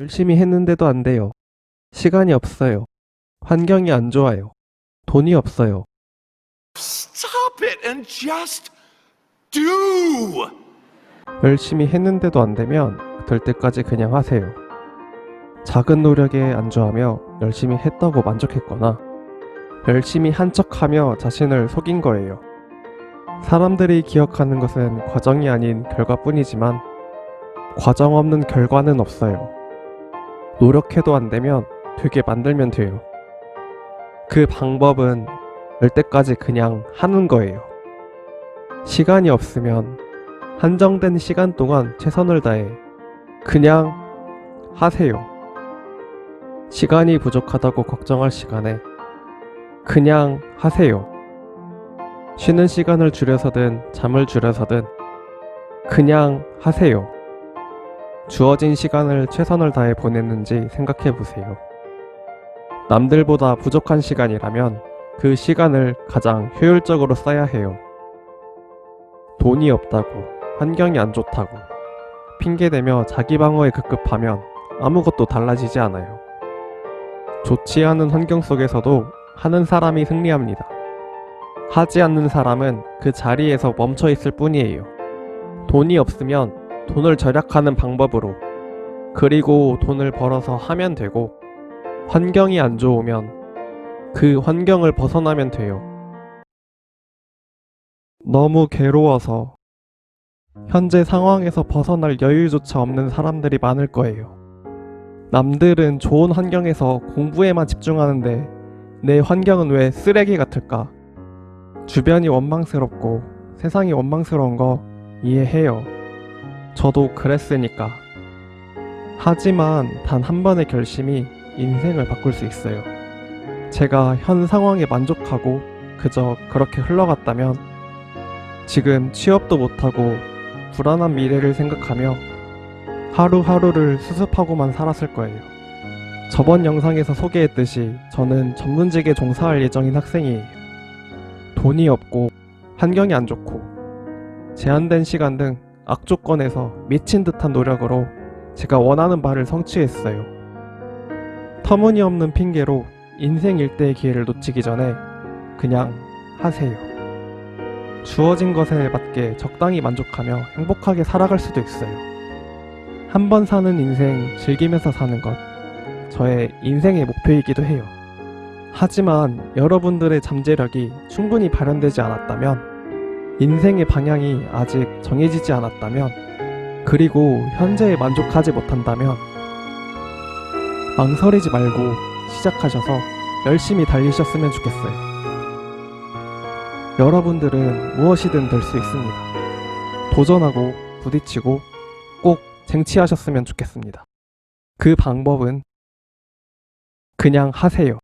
열심히 했는데도 안 돼요. 시간이 없어요. 환경이 안 좋아요. 돈이 없어요. Stop it and just do! 열심히 했는데도 안 되면 될 때까지 그냥 하세요. 작은 노력에 안주하며 열심히 했다고 만족했거나 열심히 한 척하며 자신을 속인 거예요. 사람들이 기억하는 것은 과정이 아닌 결과뿐이지만 과정 없는 결과는 없어요. 노력해도 안 되면 되게 만들면 돼요. 그 방법은 될 때까지 그냥 하는 거예요. 시간이 없으면 한정된 시간 동안 최선을 다해 그냥 하세요. 시간이 부족하다고 걱정할 시간에 그냥 하세요. 쉬는 시간을 줄여서든 잠을 줄여서든 그냥 하세요. 주어진 시간을 최선을 다해 보냈는지 생각해 보세요. 남들보다 부족한 시간이라면 그 시간을 가장 효율적으로 써야 해요. 돈이 없다고, 환경이 안 좋다고, 핑계대며 자기 방어에 급급하면 아무것도 달라지지 않아요. 좋지 않은 환경 속에서도 하는 사람이 승리합니다. 하지 않는 사람은 그 자리에서 멈춰 있을 뿐이에요. 돈이 없으면 돈을 절약하는 방법으로, 그리고 돈을 벌어서 하면 되고, 환경이 안 좋으면 그 환경을 벗어나면 돼요. 너무 괴로워서 현재 상황에서 벗어날 여유조차 없는 사람들이 많을 거예요. 남들은 좋은 환경에서 공부에만 집중하는데 내 환경은 왜 쓰레기 같을까? 주변이 원망스럽고 세상이 원망스러운 거 이해해요. 저도 그랬으니까. 하지만 단 한 번의 결심이 인생을 바꿀 수 있어요. 제가 현 상황에 만족하고 그저 그렇게 흘러갔다면 지금 취업도 못하고 불안한 미래를 생각하며 하루하루를 수습하고만 살았을 거예요. 저번 영상에서 소개했듯이 저는 전문직에 종사할 예정인 학생이에요. 돈이 없고 환경이 안 좋고 제한된 시간 등 악조건에서 미친 듯한 노력으로 제가 원하는 바를 성취했어요. 터무니없는 핑계로 인생 일대의 기회를 놓치기 전에 그냥 하세요. 주어진 것에 맞게 적당히 만족하며 행복하게 살아갈 수도 있어요. 한 번 사는 인생 즐기면서 사는 것, 저의 인생의 목표이기도 해요. 하지만 여러분들의 잠재력이 충분히 발현되지 않았다면, 인생의 방향이 아직 정해지지 않았다면, 그리고 현재에 만족하지 못한다면, 망설이지 말고 시작하셔서 열심히 달리셨으면 좋겠어요. 여러분들은 무엇이든 될 수 있습니다. 도전하고 부딪히고 꼭 쟁취하셨으면 좋겠습니다. 그 방법은 그냥 하세요.